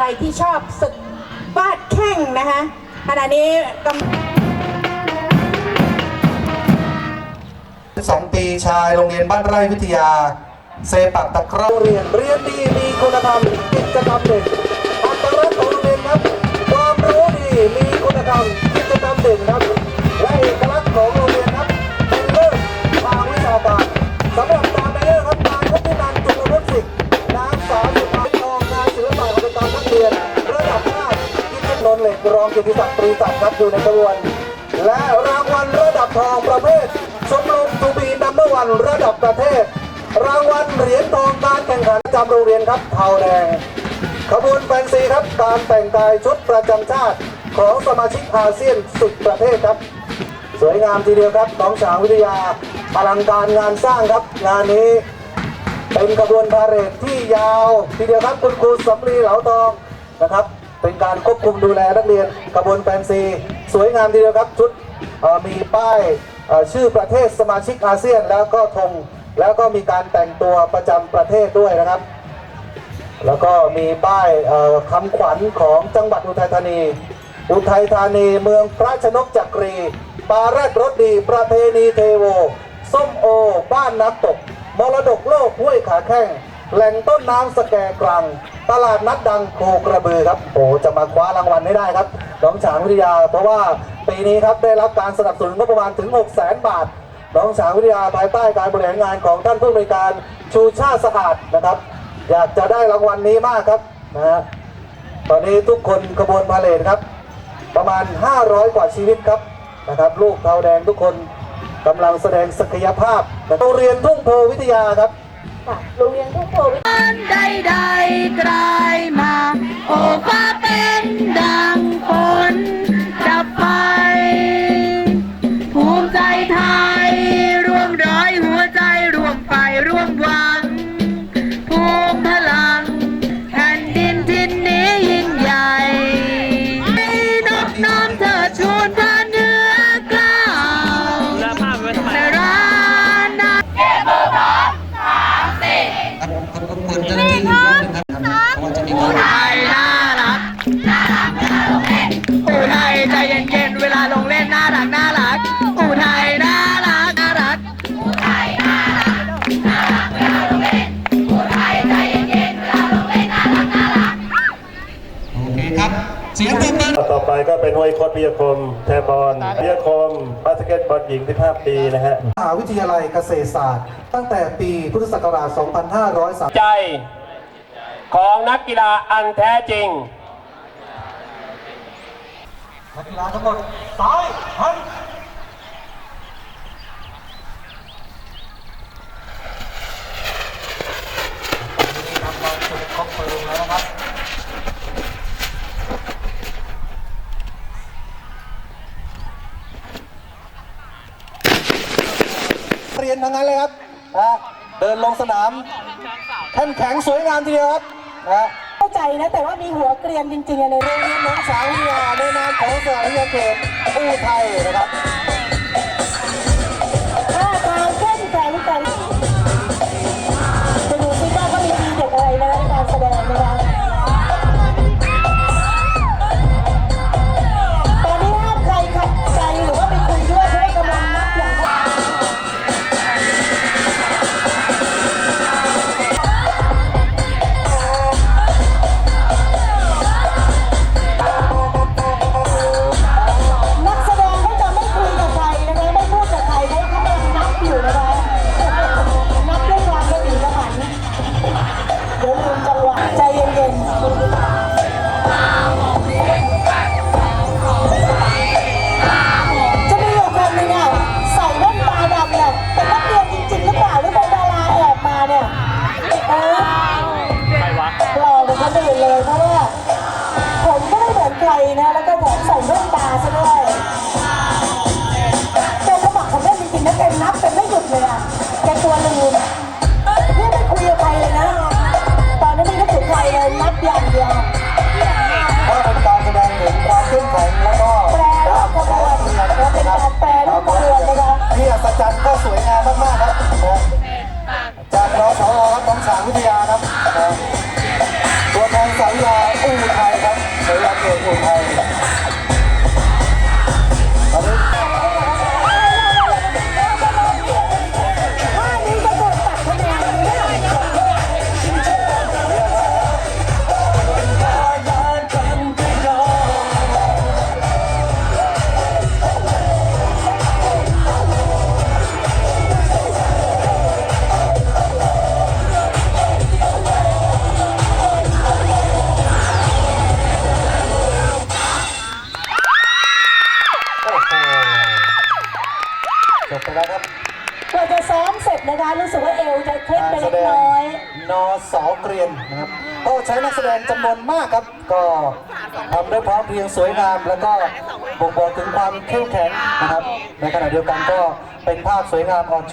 ใครที่ชอบศึกวาดแข่งนะคะขณะนี้กำสองปีชายโรงเรียนบ้านไร่วิทยา เซปักตะเคราะห์เรียนเรียนดีมีคุณธรรมกิจกรรมเด่นอัตลักษณ์ของโรงเรียนครับ ความรู้ดีมีคุณธรรมกิจกรรมเด่นครับ องกิติศักดิ์ตรีศักดิ์ครับอยู่ในกระบวน และรางวัลระดับทองประเภทชมรมทูบีนัมเบอร์วันระดับประเทศ รางวัลเหรียญทองการแข่งขันจำโรงเรียนครับเทาแดงขบวนแฟนซีครับการแต่งกายชุดประจำชาติของสมาชิกอาเซียนสิบประเทศครับ สวยงามทีเดียวครับน้องฉางวิทยาอลังการงานสร้างครับ งานนี้เป็นขบวนพาเหรดที่ยาวทีเดียวครับคุณครูสำลีเหลาทองนะครับ เป็นการควบคุมดูแลนักเรียนขบวนแฟนซี สวยงามทีเดียวครับชุดมีป้ายชื่อประเทศสมาชิกอาเซียน แล้วก็ธงแล้วก็มีการแต่งตัวประจำประเทศด้วยนะครับ แล้วก็มีป้ายเอ่อคำขวัญของจังหวัดอุทัยธานี อุทัยธานีเมืองพระชนกจักรี ปาแรกรถดี ประเพณีเทโว ส้มโอ บ้านน้ำตก มรดกโลกห้วยขาแข้ง แหล่งต้นน้ำสแกกรัง ตลาดนัดดังโคกระบือครับโอ้จะมาคว้ารางวัลให้ได้ครับน้องฉางวิทยา เพราะว่าปีนี้ครับได้รับการสนับสนุนงบประมาณถึง 6 0 0 0 0 บาท น้องฉางวิทยาภายใต้การบริหารงานของท่านผู้อำนวยการชูชาติสะอาดนะครับ อยากจะได้รางวัลนี้มากครับนะฮะตอนนี้ทุกคนขบวนพาเลทครับ ประมาณ 500 กว่าชีวิตครับนะครับ ลูกเทาแดงทุกคนกำลังแสดงศักยภาพโรงเรียนทุ่งโพวิทยาครับ โรงเรียนทุ่งโพวิทยาใดๆกลายมา โอ้ฟ้าเป็น เคครับ เสียงปรบมือต่อไปก็เป็นวยคดวิทยาคมแทบอลวิทยาคมบาสเกตบอลหญิง15ปีนะฮะมหาวิทยาลัยเกษตรศาสตร์ ตั้งแต่ปีพุทธศักราช 2503 ใจ ของนักกีฬาอันแท้จริงนักกีฬาทั้งหมดซ้ายหันทำการจุดคบเพลิงแล้วนะครับ เรียนทั้งนั้นเลยครับนะเดินลงสนามแข้งแข็งสวยงามทีเดียวครับนะเข้าใจนะแต่ว่ามีหัวเกรียนจริงๆเลยโรงเรียนน้องสาววิทยาในนามของสถาวิทยาเขตอู้ไทยนะครับท่าทางเข้มแข็งแต่ จะมีอยู่คนหนึงอะใส่แว่นตาดำเนี่ยเป็นนักเรียนจริงๆหรือเปล่าหรือเป็นดาราแอบมาเนี่ยเออหล่อเป็นคนอื่นเลยเพราะว่าผมก็ไม่เหมือนใครนะแล้วก็แถมใส่แว่นตาซะด้วยแกสมัครของแม่จริงๆนะแกนับเป็นไม่หยุดเลยอะแกตัวลืมเนี่ เล นะครับกว่าจะซ้อมเสร็จนะคะรู้สึกว่าเอวจะเคล็ดไปเล็กน้อย นอสอเกรียนนะครับก็ใช้นักแสดงจำนวนมากครับ ก็ทำด้วพร้อมเพียงสวยงาม แล้วก็บ่งบอกถึงความเข้มแข็งนะครับ ในขณะเดียวกันก็เป็นภาพสวยงามออก